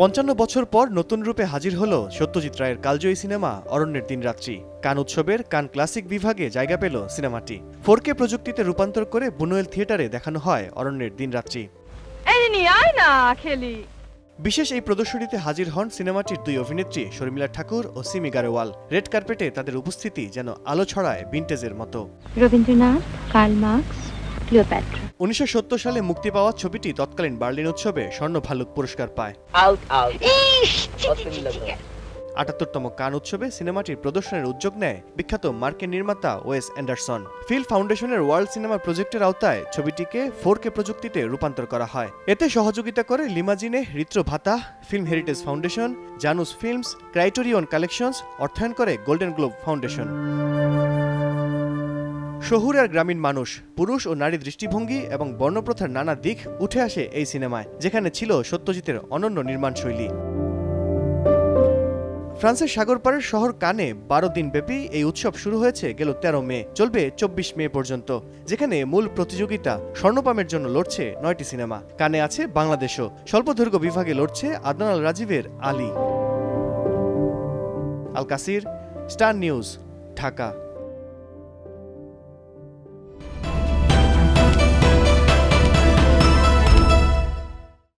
পঞ্চান্ন বছর পর নতুন রূপে হাজির হল সত্যজিৎ রায়ের কালজয়ী সিনেমা অরণ্যের দিনরাত্রি কান উৎসবের কান ক্লাসিক বিভাগে জায়গা পেল সিনেমাটি। ফোরকে প্রযুক্তিতে রূপান্তর করে বুনুয়েল থিয়েটারে দেখানো হয় অরণ্যের দিন রাত্রি। আয় না বিশেষ এই প্রদর্শনীতে হাজির হন সিনেমাটির দুই অভিনেত্রী শর্মিলা ঠাকুর ও সিমি গারেওয়াল রেড কার্পেটে তাদের উপস্থিতি যেন আলো ছড়ায় ভিন্টেজের মতো। Rabindranath Karl Marx Cleopatra. উনিশশো সালে মুক্তি পাওয়া ছবিটি তৎকালীন বার্লিন উৎসবে স্বর্ণ ভালুক পুরস্কার পায়। আটাত্তরতম কান উৎসবে সিনেমাটির প্রদর্শনের উদ্যোগ নেয় বিখ্যাত মার্কেন নির্মাতা ওয়েস অ্যান্ডারসন। ফিল ফাউন্ডেশনের ওয়ার্ল্ড সিনেমা প্রজেক্টের আওতায় ছবিটিকে ফোর কে প্রযুক্তিতে রূপান্তর করা হয়। এতে সহযোগিতা করে লিমাজিনে হৃত্র ভাতা Film Heritage Foundation Janus Films Criterion Collections অর্থায়ন করে গোল্ডেন গ্লোব ফাউন্ডেশন। শহুর আর গ্রামীণ মানুষ, পুরুষ ও নারী দৃষ্টিভঙ্গি এবং বর্ণপ্রথার নানা দিক উঠে আসে এই সিনেমায়, যেখানে ছিল সত্যজিতের অনন্য নির্মাণ শৈলী ফ্রান্সের সাগরপাড়ের শহর কানে বারো দিন ব্যাপী এই উৎসব শুরু হয়েছে গেল তেরো মে, চলবে চব্বিশ মে পর্যন্ত, যেখানে মূল প্রতিযোগিতা স্বর্ণপামের জন্য লড়ছে নয়টি সিনেমা। কানে আছে বাংলাদেশও, স্বল্পদৈর্ঘ্য বিভাগে লড়ছে আদনান আল রাজীবের Ali. Al Kasir, Star News, Dhaka.